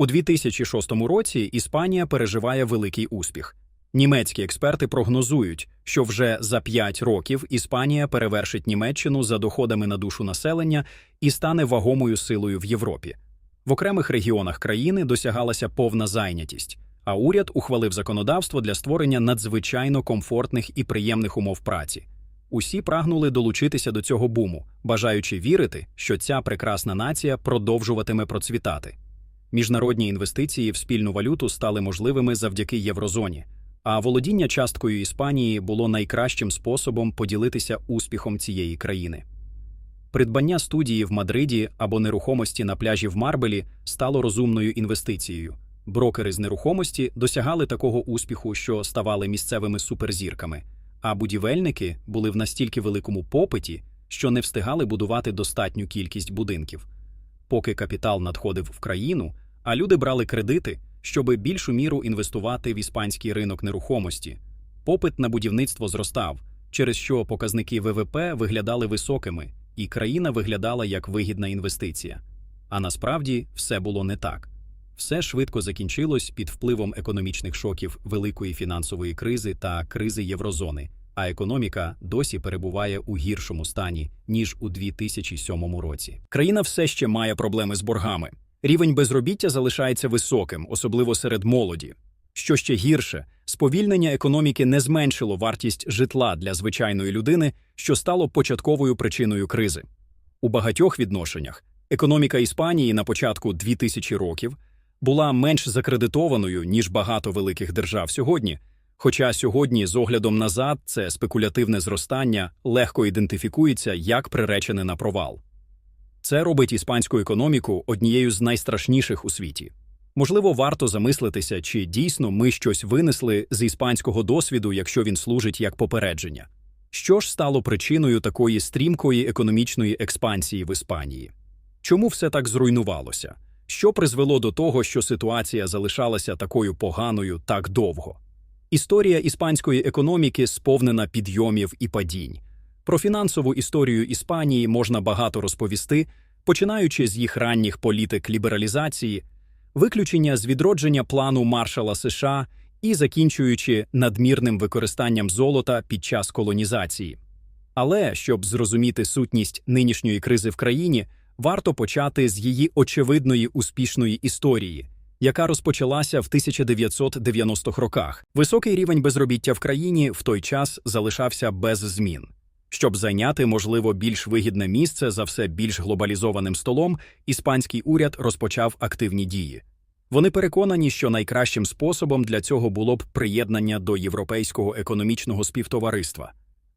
У 2006 році Іспанія переживає великий успіх. Німецькі експерти прогнозують, що вже за 5 років Іспанія перевершить Німеччину за доходами на душу населення і стане вагомою силою в Європі. В окремих регіонах країни досягалася повна зайнятість, а уряд ухвалив законодавство для створення надзвичайно комфортних і приємних умов праці. Усі прагнули долучитися до цього буму, бажаючи вірити, що ця прекрасна нація продовжуватиме процвітати. Міжнародні інвестиції в спільну валюту стали можливими завдяки єврозоні, а володіння часткою Іспанії було найкращим способом поділитися успіхом цієї країни. Придбання студії в Мадриді або нерухомості на пляжі в Марбелі стало розумною інвестицією. Брокери з нерухомості досягали такого успіху, що ставали місцевими суперзірками, а будівельники були в настільки великому попиті, що не встигали будувати достатню кількість будинків. Поки капітал надходив в країну, а люди брали кредити, щоби більшу міру інвестувати в іспанський ринок нерухомості. Попит на будівництво зростав, через що показники ВВП виглядали високими, і країна виглядала як вигідна інвестиція. А насправді все було не так. Все швидко закінчилось під впливом економічних шоків великої фінансової кризи та кризи єврозони, а економіка досі перебуває у гіршому стані ніж у 2007 році. Країна все ще має проблеми з боргами. Рівень безробіття залишається високим, особливо серед молоді. Що ще гірше, сповільнення економіки не зменшило вартість житла для звичайної людини, що стало початковою причиною кризи. У багатьох відношеннях економіка Іспанії на початку 2000 років була менш закредитованою, ніж багато великих держав сьогодні. Хоча сьогодні, з оглядом назад, це спекулятивне зростання легко ідентифікується як приречене на провал. Це робить іспанську економіку однією з найстрашніших у світі. Можливо, варто замислитися, чи дійсно ми щось винесли з іспанського досвіду, якщо він служить як попередження. Що ж стало причиною такої стрімкої економічної експансії в Іспанії? Чому все так зруйнувалося? Що призвело до того, що ситуація залишалася такою поганою так довго? Історія іспанської економіки сповнена підйомів і падінь. Про фінансову історію Іспанії можна багато розповісти, починаючи з їх ранніх політик лібералізації, виключення з відродження плану маршала США і закінчуючи надмірним використанням золота під час колонізації. Але щоб зрозуміти сутність нинішньої кризи в країні, варто почати з її очевидної успішної історії, яка розпочалася в 1990-х роках. Високий рівень безробіття в країні в той час залишався без змін. Щоб зайняти, можливо, більш вигідне місце за все більш глобалізованим столом, іспанський уряд розпочав активні дії. Вони переконані, що найкращим способом для цього було б приєднання до Європейського економічного співтовариства.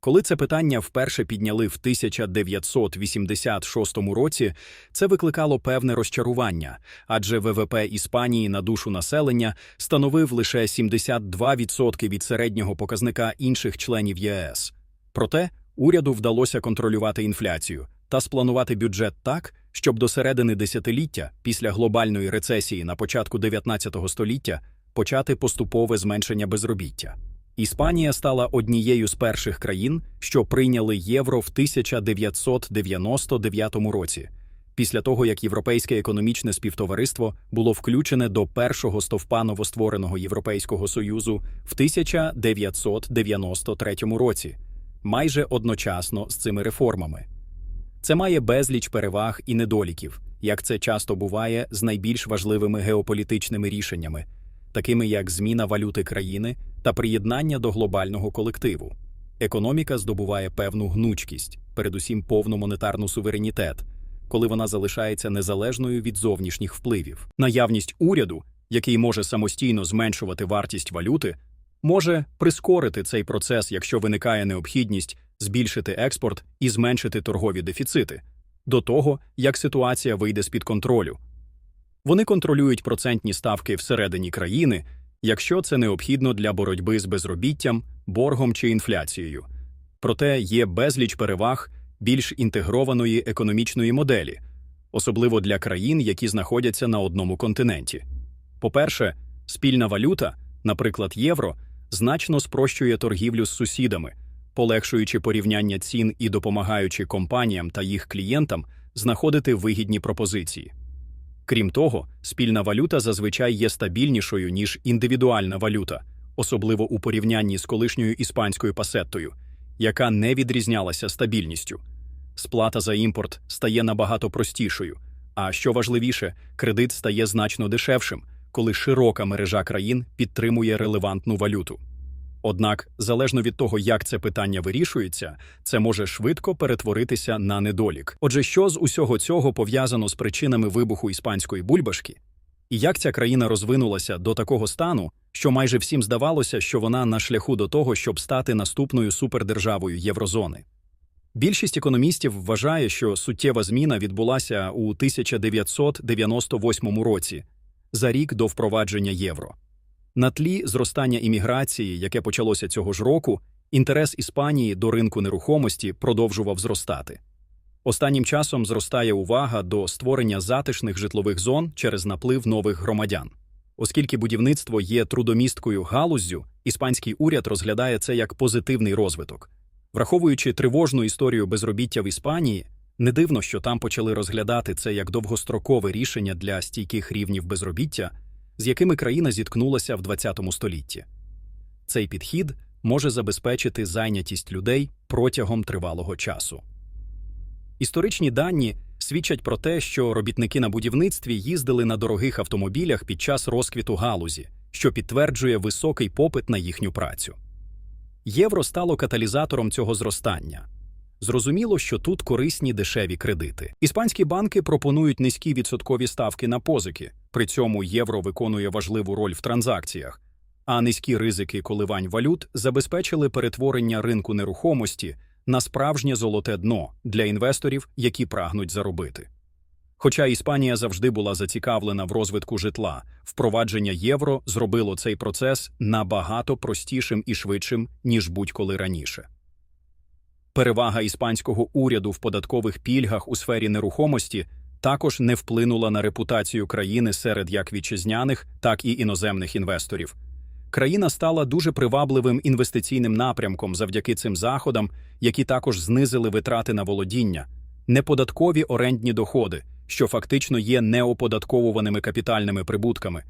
Коли це питання вперше підняли в 1986 році, це викликало певне розчарування, адже ВВП Іспанії на душу населення становив лише 72% від середнього показника інших членів ЄС. Проте уряду вдалося контролювати інфляцію та спланувати бюджет так, щоб до середини десятиліття після глобальної рецесії на початку 19 століття почати поступове зменшення безробіття. Іспанія стала однією з перших країн, що прийняли євро в 1999 році, після того як Європейське економічне співтовариство було включене до першого стовпа новоствореного Європейського союзу в 1993 році, майже одночасно з цими реформами. Це має безліч переваг і недоліків, як це часто буває з найбільш важливими геополітичними рішеннями, такими як зміна валюти країни та приєднання до глобального колективу. Економіка здобуває певну гнучкість, передусім повну монетарну суверенітет, коли вона залишається незалежною від зовнішніх впливів. Наявність уряду, який може самостійно зменшувати вартість валюти, може прискорити цей процес, якщо виникає необхідність збільшити експорт і зменшити торгові дефіцити, до того, як ситуація вийде з під контролю. Вони контролюють процентні ставки всередині країни, якщо це необхідно для боротьби з безробіттям, боргом чи інфляцією. Проте є безліч переваг більш інтегрованої економічної моделі, особливо для країн, які знаходяться на одному континенті. По-перше, спільна валюта, наприклад, євро, значно спрощує торгівлю з сусідами, полегшуючи порівняння цін і допомагаючи компаніям та їх клієнтам знаходити вигідні пропозиції. Крім того, спільна валюта зазвичай є стабільнішою, ніж індивідуальна валюта, особливо у порівнянні з колишньою іспанською пасеттою, яка не відрізнялася стабільністю. Сплата за імпорт стає набагато простішою, а що важливіше, кредит стає значно дешевшим, коли широка мережа країн підтримує релевантну валюту. Однак, залежно від того, як це питання вирішується, це може швидко перетворитися на недолік. Отже, що з усього цього пов'язано з причинами вибуху іспанської бульбашки? І як ця країна розвинулася до такого стану, що майже всім здавалося, що вона на шляху до того, щоб стати наступною супердержавою Єврозони? Більшість економістів вважає, що суттєва зміна відбулася у 1998 році, за рік до впровадження євро. На тлі зростання імміграції, яке почалося цього ж року, інтерес Іспанії до ринку нерухомості продовжував зростати. Останнім часом зростає увага до створення затишних житлових зон через наплив нових громадян. Оскільки будівництво є трудомісткою галуздю, іспанський уряд розглядає це як позитивний розвиток. Враховуючи тривожну історію безробіття в Іспанії, не дивно, що там почали розглядати це як довгострокове рішення для стійких рівнів безробіття, з якими країна зіткнулася в ХХ столітті. Цей підхід може забезпечити зайнятість людей протягом тривалого часу. Історичні дані свідчать про те, що робітники на будівництві їздили на дорогих автомобілях під час розквіту галузі, що підтверджує високий попит на їхню працю. Євро стало каталізатором цього зростання. Зрозуміло, що тут корисні дешеві кредити. Іспанські банки пропонують низькі відсоткові ставки на позики, при цьому євро виконує важливу роль в транзакціях, а низькі ризики коливань валют забезпечили перетворення ринку нерухомості на справжнє золоте дно для інвесторів, які прагнуть заробити. Хоча Іспанія завжди була зацікавлена в розвитку житла, впровадження євро зробило цей процес набагато простішим і швидшим, ніж будь-коли раніше. Перевага іспанського уряду в податкових пільгах у сфері нерухомості також не вплинула на репутацію країни серед як вітчизняних, так і іноземних інвесторів. Країна стала дуже привабливим інвестиційним напрямком завдяки цим заходам, які також знизили витрати на володіння, неподаткові орендні доходи, що фактично є неоподатковуваними капітальними прибутками,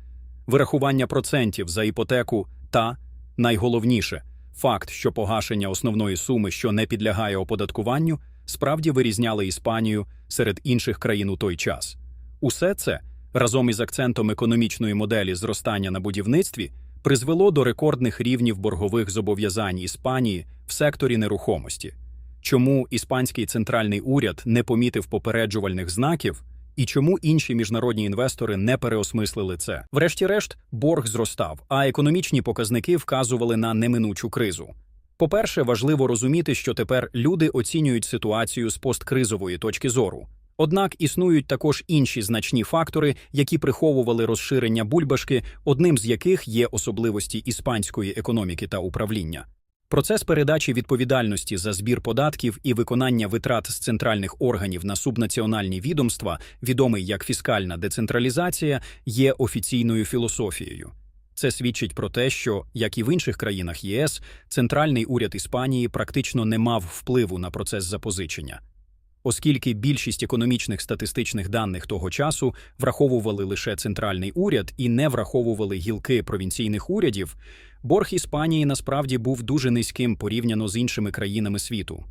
вирахування процентів за іпотеку та, найголовніше, факт, що погашення основної суми, що не підлягає оподаткуванню, справді вирізняли Іспанію серед інших країн у той час. Усе це разом із акцентом економічної моделі зростання на будівництві призвело до рекордних рівнів боргових зобов'язань Іспанії в секторі нерухомості. Чому іспанський центральний уряд не помітив попереджувальних знаків, і чому інші міжнародні інвестори не переосмислили це? Врешті-решт, борг зростав, а економічні показники вказували на неминучу кризу. По-перше, важливо розуміти, що тепер люди оцінюють ситуацію з посткризової точки зору. Однак існують також інші значні фактори, які приховували розширення бульбашки, одним з яких є особливості іспанської економіки та управління. Процес передачі відповідальності за збір податків і виконання витрат з центральних органів на субнаціональні відомства, відомий як фіскальна децентралізація, є офіційною філософією. Це свідчить про те, що, як і в інших країнах ЄС, центральний уряд Іспанії практично не мав впливу на процес запозичення. Оскільки більшість економічних статистичних даних того часу враховували лише центральний уряд і не враховували гілки провінційних урядів, борг Іспанії насправді був дуже низьким порівняно з іншими країнами світу.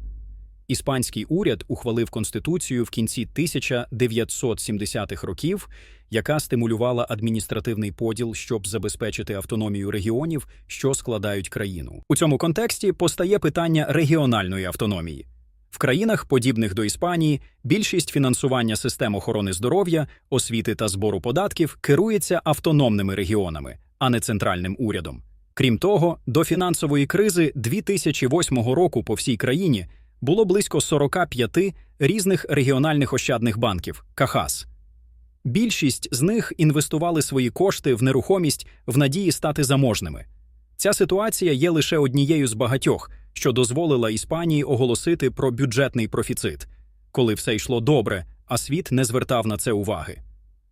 Іспанський уряд ухвалив конституцію в кінці 1970-х років, яка стимулювала адміністративний поділ, щоб забезпечити автономію регіонів, що складають країну. У цьому контексті постає питання регіональної автономії. В країнах, подібних до Іспанії, більшість фінансування систем охорони здоров'я, освіти та збору податків керується автономними регіонами, а не центральним урядом. Крім того, до фінансової кризи 2008 року по всій країні було близько 45 різних регіональних ощадних банків КАХАС. Більшість з них інвестували свої кошти в нерухомість в надії стати заможними. Ця ситуація є лише однією з багатьох, що дозволила Іспанії оголосити про бюджетний профіцит, коли все йшло добре, а світ не звертав на це уваги.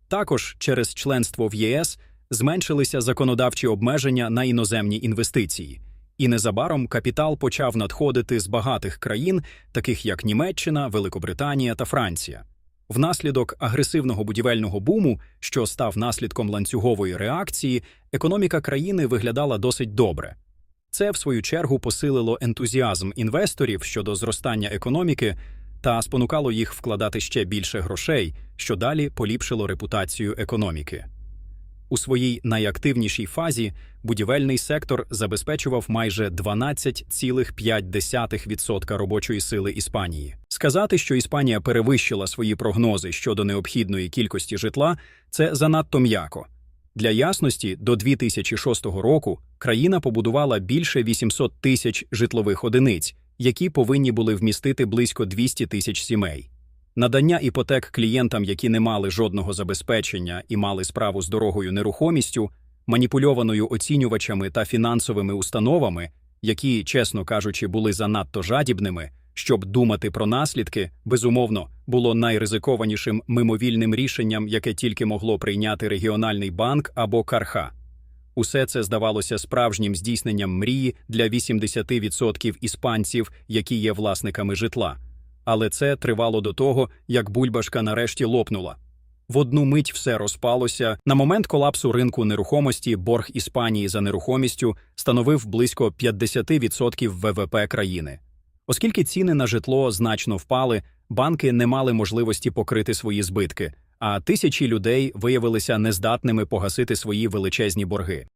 Також через членство в ЄС зменшилися законодавчі обмеження на іноземні інвестиції, і незабаром капітал почав надходити з багатих країн, таких як Німеччина, Великобританія та Франція. Внаслідок агресивного будівельного буму, що став наслідком ланцюгової реакції, економіка країни виглядала досить добре. Це, в свою чергу, посилило ентузіазм інвесторів щодо зростання економіки та спонукало їх вкладати ще більше грошей, що далі поліпшило репутацію економіки. У своїй найактивнішій фазі будівельний сектор забезпечував майже 12,5% робочої сили Іспанії. Сказати, що Іспанія перевищила свої прогнози щодо необхідної кількості житла, це занадто м'яко. Для ясності, до 2006 року країна побудувала більше 800 тисяч житлових одиниць, які повинні були вмістити близько 200 тисяч сімей. Надання іпотек клієнтам, які не мали жодного забезпечення і мали справу з дорогою нерухомістю, маніпульованою оцінювачами та фінансовими установами, які, чесно кажучи, були занадто жадібними, щоб думати про наслідки, безумовно, було найризикованішим мимовільним рішенням, яке тільки могло прийняти регіональний банк або карха. Усе це здавалося справжнім здійсненням мрії для 80% іспанців, які є власниками житла. Але це тривало до того, як бульбашка нарешті лопнула. В одну мить все розпалося. На момент колапсу ринку нерухомості борг Іспанії за нерухомістю становив близько 50% ВВП країни. Оскільки ціни на житло значно впали, банки не мали можливості покрити свої збитки, а тисячі людей виявилися нездатними погасити свої величезні борги.